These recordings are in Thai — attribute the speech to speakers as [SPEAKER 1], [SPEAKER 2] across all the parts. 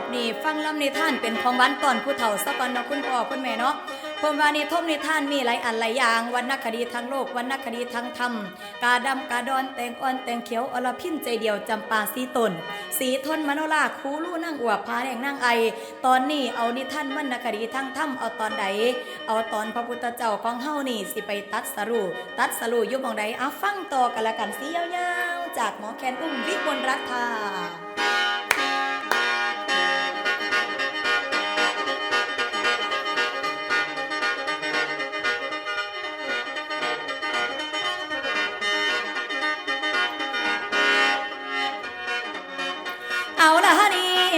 [SPEAKER 1] อบนี้ฟังลำนิทานเป็นของวันตอนผู้เฒ่าสะก่อนเนาะคุณพ่อคุณแม่เนาะพิ่นว่านิทมนิทานมีหลายอันหลายอย่างวรรณคดีทั้งโลกวรรณคดีทั้งธรรม กาดำกาดอนแตงอ่อนแตงเขียวอรพินใจเดียวจำปาสีตน สีทนมโนราคูลู่นั่งอวบพาแดงนั่งไอ ตอนนี้เอานิทานวรรณคดีทั้งธรรมเอาตอนใดเอาตอนพระพุทธเจ้าของเฮานี่สิไปตัดสรุตัดสรุอยู่หมองใดอะฟังต่อกันละกันสิยาวๆ จากหมอแคนอุ้มวิมลรัตน์ค่ะ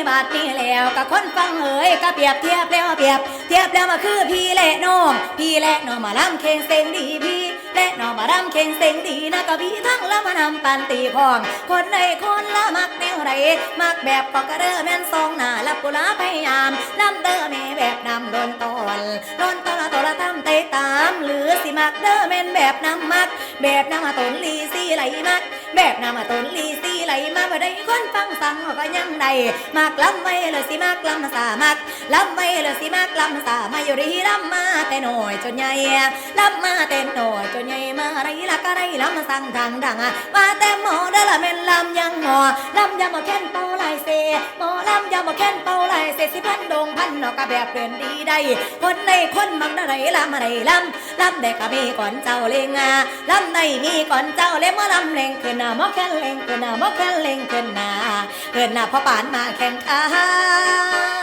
[SPEAKER 1] บาดนี้แล้วกับคนฟังเอ๋ยก็เปรียบเทียบแล้วเปรียบ เทียบแล้วมาคือพี่และน้องพี่และน้องมาล้ำเคงเซ็งดีพี่และน้องมาล้ำเคงเซ็งดีนะก็พี่ทั้งละมานำปันตีพอง คนในคนละมักแนวไรมักแบบปอกกระเด้อแม่นซองหน้าลับกุลาพยายามลำเด้อแม่แบบนำโดนตอนโดนตอนละตัวละตามเตะตาม หรือสิมักเด้อแม่นแบบนำมัก แบบนำมาตนลีสีไหลมัก แบบนำมาตนลีสี ไหลมาบ่ได้คนฟังฟังก็ยังได้มากลำไว้เลยสิมากลำสามักลำไว้เลยสิมากลำสามาอยู่ดีลำมาแต่น้อยจนใหญ่ลำมาแต่น้อยจนใหญ่มาไรละก็ไรลำสั่งทางดังมาแต่หมอเด้อละแม่นลำยังหมอลำยังมาแค่นเป่าลายเซหมอลำยังมาแค่นเป่าลายเซสิพันดงพันนอกก็แบบเดินดีได้คนในคนมักได้ลำอะไรลำลำเด็กก็มีก่อนเจ้าเลงาลำในมีก่อนเจ้าเล่มลำเลงขึ้นหน้าหมอแค่นเลงขึ้นหน้าหมอแค่นเล่งขึ้นหนาเกินหน้าพ่อปานมาแข่งขัน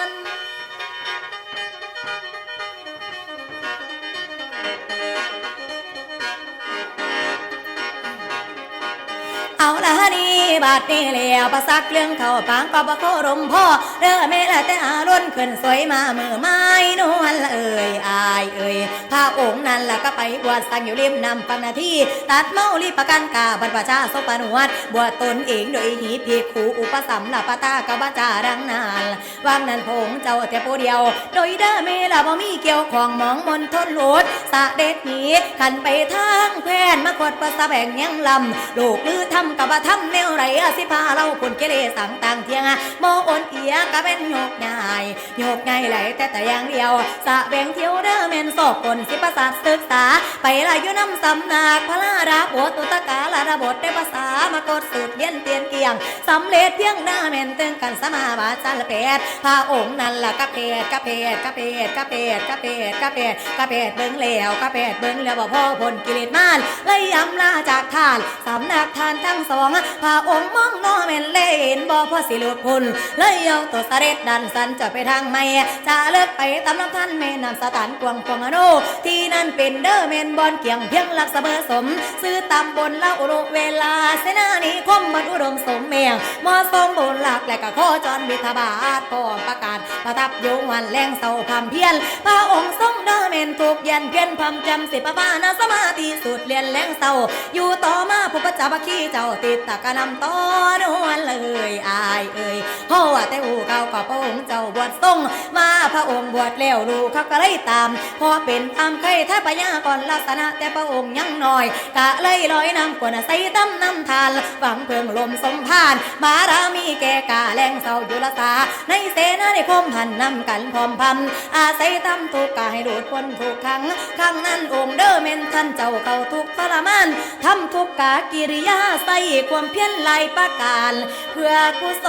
[SPEAKER 1] บาดนี้แล้วประสักเรื่องเขาปางก็บ่โครมพ่อเด้อแม่ละแต่อารุนขึ้นสวยมามือไม้นวลเอ่ยอายเอ่ยพระองค์นั้นละก็ไปบวชสั่งอยู่ริมนำฟังนาทีตัดเมาลีประกันกาบรรพชาสปนวดบวชตนเองโดยหีพีขูอุปสัมลปตากบจารังนานวางนั้นพงเจ้าแต่ผู้เดียว โดยเด้อแม่ละบ่มีเกี่ยวของมองมนทนโลดสะเด็ดนีขันไปทางแควนมากดประสะแบ่งยังลำลูกลือทำกับว่าทำแนวไรสิพาเราคนเกเรสังต่างเทียงอะโมโอนเอียก็เป็นโยกง่ายโยกง่ายไหลแต่แต่อย่างเดียวสะแบ่งเที่ยวเด้อแมนสอบคนสิประสาทศึกษา ไปละยู่น้ำสำนักพระลาราบทตุตกาลาระบทได้ภาษามากดสูตรเลียนเตียนเกียงสำเร็จเพียงหน้าแมนเตึงกันสมาบาจันละเพศพระองค์นั้นละกะเพศกะเพศกะเพศกะเพศกะเพศกะเพศกะเพศเบิ่งแล้วกะเพศเบิ่งแล้วบ่พ่อผลกิเลสมานเลยยำลาจากทานสำนักทานทั้งสองพระองมองน้อแม่นเล่นบ่พอสิหลุดพุนเลยเอาตัวเสด็จดันสันจะไปทางไม่จะเลิกไปตามลำท่านแม่นำสถานกวงกวงอโนที่นั่นเป็นเดอร์แมนบอลเกียงเพียงหลักเสมอสม ซื้อตามบนเล่าโรเวลา เสนานิคมบรรอุดมสมเมียงมอสมบูรณ์หลักและก็โคจรบิทบาทพร้อมประกาศประทับยงวันแรงเศร้าพำเพียนพระองค์ทรงเด้อแม่นถูกเยันเพียนพำจำสิบปานาสมาธิสุดเรียนแรงเศร้าอยู่ต่อมาผู้ประจับขี้เจ้าติดตะกะนำต้อนวลเลยอายเอ่ยเพราะว่าแต่หูเก่าก็พระองค์เจ้าบวชทรงมาพระองค์บวชแล้วลูกเขาก็เลยตามพอเป็นตามเคยถ้าปัญญาก่อนลักษณะแต่พระองค์ยังน้อยกะเลยลอยน้ำกวนใส่ตั้มน้ำทานหวังเพิ่งลมสมพานบารามีแก่กาแรงเศร้าอยู่ละสา ในเสนาในคมหันนำกันพร้อมพำอาศัยตั้มทุกกายดูดพ้นทุกครั้งครั้งนั้นองค์เด้อเมนท่านเจ้าเข้าทุกทรมานทำทุกกากิริยาใส่ความเพียรลายประการ เพื่อกุศ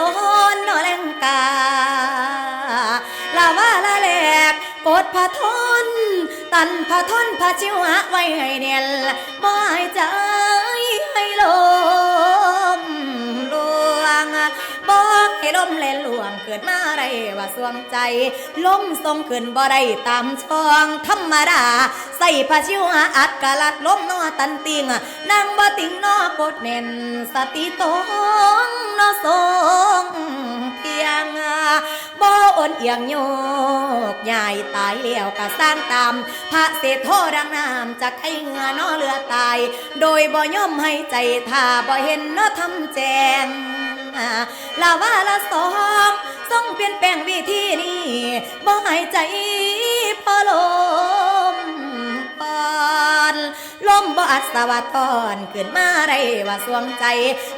[SPEAKER 1] ลนอแรงกาลาว่าละแหลกกดพระทน ตันพระทนพระจิวะไว้ให้เนียนบ่ให้ใจให้โล ลมเล่นหลวงเกิดมาไรว่าสวมใจล้มทรงขึ้นบ่ได้ตามช่องธรรมดาใส่พระชิวหาอัดกะลัดล้มนอตันติงนั่งบ่ติงนอกดเน่นสติตองนอทรงเพียงบ่อ่อนเอียงโยกใหญ่ตายแล้วก็สร้างตามพระเศรษฐโทดังน้ำจากไอ้เงือนอเรือตาย โดยบ่ย่อมให้ใจถ้าบ่เห็นนอทำแจง ลาว่าละสองทรงเปลี่ยนแปลงวิธีนี้บ่ให้ใจพอลมปานลมบ่อัศวะตอนขึ้นมาไรว่าสวงใจ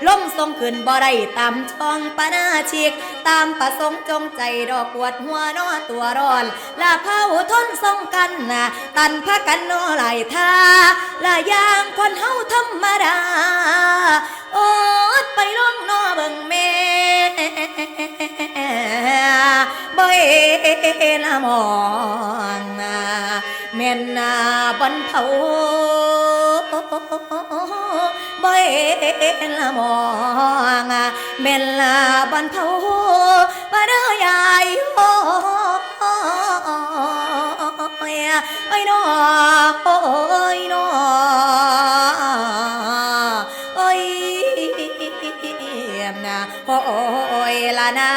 [SPEAKER 1] ลมทรงขึ้นบ่ได้ตามช่องปานาชิก ตามประสงค์จงใจดอกปวดหัวนอตัวร้อนลาเผาทนทรงกันนะตันพักกันนอไหลายท่าลาย่างคนเฮาธรรมดาโอด ไปลงนอเบิ่งแม่บ่เอละมองแม่นนาบันเผาบ่เอละมองแม่นลาบันเผาบ่เด้อยายโอ้ยโอ้ยน้อโอ้ย นะโอ้ยละนา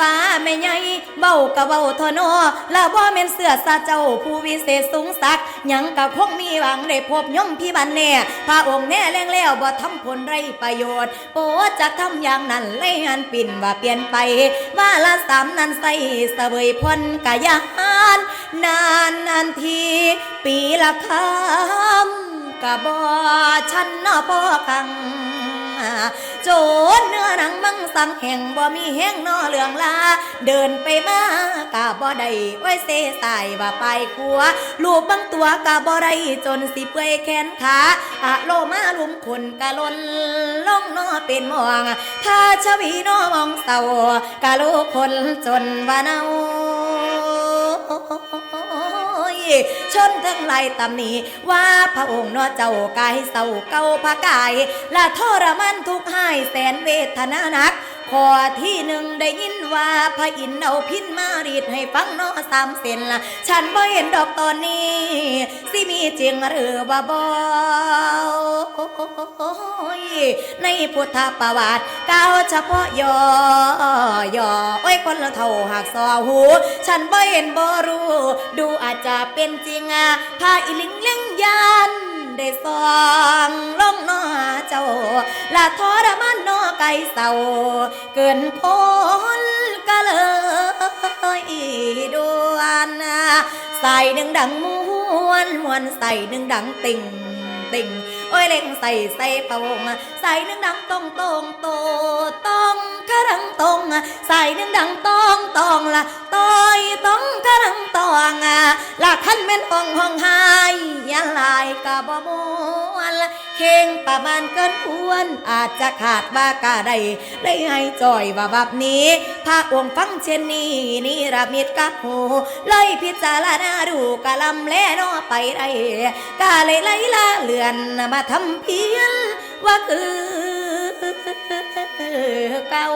[SPEAKER 1] บ้าแม่ใหญ่เบ้ากะเบ้าทอนอลาบ่แม่นเสื้อซาเจ้าผู้วิเศษสูงสักยังกะคงมีหวังได้พบย่อมพี่บันแน่พระองค์แน่แรงแล้วบ่ทำผลไรประโยชน์โปรดจะทำอย่างนั้นเลยหันปิ่นว่าเปลี่ยนไป ว่าละสามนั้นใส่เสวยพลกะยาน นานนานทีปีละคำ กะบ่ชันนอพ่อคัง โจรเนื้อหนังมังสังแห่งบ่มีแห้งนอเหลืองลา เดินไปมากะบ่ได้ไว้เสสายว่าไปขัว ลูกบางตัวกะบ่ได้จนสิเปื่อยแขนขาอะโลมาลุมคนกะลนล่องนอเป็นหมองถ้าชวีนอมองเศร้ากะลูกคนจนว่าเนา ชนทั้งหลายตำหนีว่าพระองค์นอเจ้ากายเศร้าเก่าพระกาย และทรมันทุกข์ให้แสนเวทนานัก ข้อที่หนึ่งได้ยินว่าพระอินเอาพินมารีดให้ฟังนอสามเส้นละฉันบ่เห็นดอกตอนนี้สิมีจริงหรือบ่บอยในพุทธประวัติกล่าวเฉพาะย่อย่อโอ้ยคนละเท่าหักซอหู ฉันบ่เห็นบ่รู้ ดูอาจจะเป็นจริงอะพาอีลิงเลี้ยงยาน ได้สองลงนอเจ้า ละทรมานนอไก่เศร้าเกินคนก็เลยดวนใส่หนึ่งดังมวนมวนใส่หนึ่งดังติ่งติ่งโอ้ยเล่งใส่ใส่ปะวงใส่หนึ่งดังตรงตรงตรง ตรงใส่หนึ่งดังตองตองละต่อยต้องกระดังตองละขั้นเป็นองห้องหายยันลายกะบ่มวนเข่งประมาณเกินควรอาจจะขาดว่ากะได้เลยให้จ่อยว่าแบบนี้พระองค์ฟังเช่นนี้นี่ระมิดกับหูเลยพิจารณาดูกะลำแลนอไปได้กะเลยไล่ละเลือนมาทำเพียนว่าคือ เก่า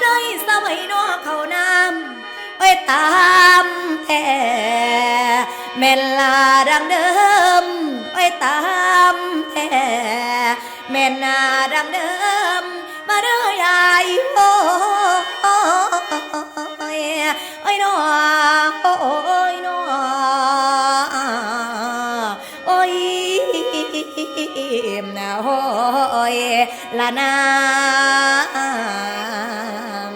[SPEAKER 1] เลยสมัยนอเขาน้ำไปตามแท้แม่นลาดังเดิมไปตามแท้แม่นนาดังเดิม มาเด้อยายโอ้ยโอ้ยน้อโอ้ยน้อโอ้ยนะโอ้ ยละนาง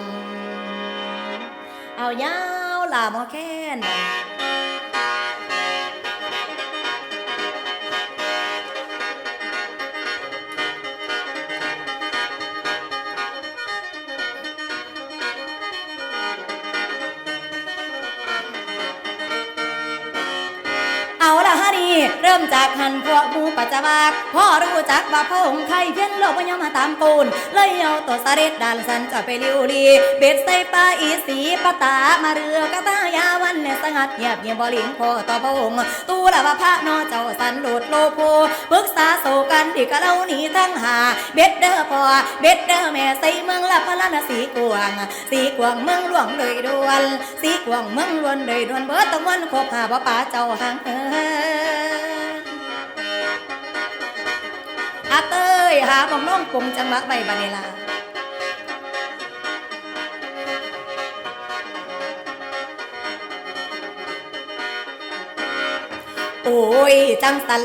[SPEAKER 1] เอายาวลาหมอแค้น ริ่มจากหันพวกมูปัจจวักพ่อรู้จักว่าพระองค์ไข่เพี้ยนโลกพยามาตามปูนเลยเอาตัวสาเร็ดดันสันจะไปลิวลี เบ็ดใส่ปลาอีสีปะตามาเรือกะตายาวันเนี่ยสงัดเงียบเงียบบลิงพอต่อพระองค์ตูละว่าพระนอเจ้าสันโดดโลโพปรึกษาโศกันที่กะเล่าหนีทั้งหา เบ็ดเด้อพ่อเบ็ดเด้อแม่ใส่เมืองละพะละนสีกวาง สีกวางเมืองหลวงโดยดวน สีกวางเมืองล้วนโดยดวนเบิดตะวันครบหาบ่ป่าเจ้าหางเอิน อาเต้ยหาบองน้องปงจังหวะใบบานิลา โอ้ยจังสัน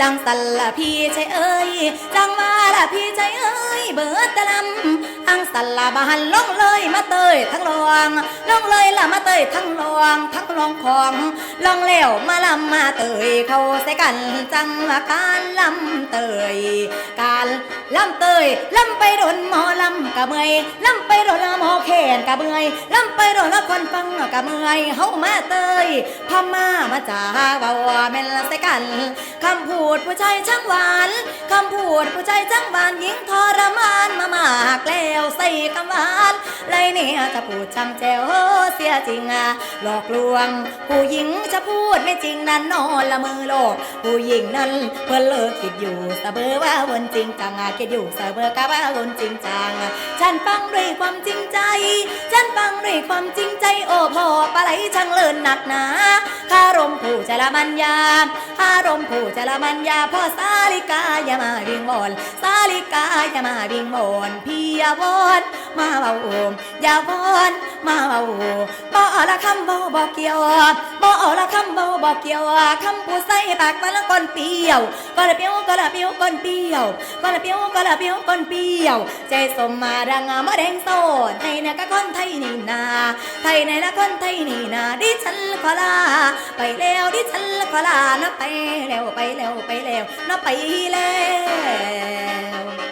[SPEAKER 1] จังสันละพี่ชายเอ้ยจังว่าละพี่ชายเอ้ยเบิดตะลำอังสันละบาหันลงเลยมาเตยทั้งลวงลงเลยละมาเตยทั้งลวงทั้งลองของลองแล้วมาลำมาเตยเขาใส่กันจังว่าการลำเตยการลำเตยลำไปโดนหมอลำ กะเมยลำไปโดนหมอแขนกะเมยลำไปโดนคนฟังกะเมยเฮามาเตยพม่ามาจ่าเบาแม่นละใส่กันคำพูดผู้ชายช่างหวานคำพูดผู้ชายช่างหวานหญิงทรมานมามากแล้วใส่คำหวานเลยเนี่ยจะพูดช่างแจ๋วเสียจริงอะหลอกลวง ผู้หญิงจะพูดไม่จริงนั้นนอนละมือโลก ผู้หญิงนั้นเพื่อเลิกคิดอยู่เสมอว่าวนจริงจังอะคิดอยู่เสมอกับว่าวนจริงจังอะฉันฟังด้วยความจริงใจ ฉันฟังด้วยความจริงใจ โอ้พ่อปลาไหลช่างเลินหนักหนาคารมผู้จละมัญยาคารมผู้จละมัญยาพ่อสาลิกาอย่ามาวิ่งบนสาลิกาอย่ามาวิ่งบนพี่อวอน มาเบาโอมอย่าวอนมาเบาโอมบ่ละคำบ่บ่เกี่ยวบ่ละคำบ่บ่เกี่ยวคำผู้ใส่ปากตะละก้นเปรี้ยวก็ละเปรี้ยวก็ละเปรี้ยวก้นเปรี้ยวก็ละเปรี้ยวก็ละเปรี้ยวก้นเปรี้ยว ใจสมมาดังมะแดงโซนไทยนะก็คนไทยนี่นา ไทยในละคนไทยนี่นาดิฉันขอลาไปแล้วดิฉันขอลานะไปแล้วไปแล้วไปแล้วนะไปแล้ว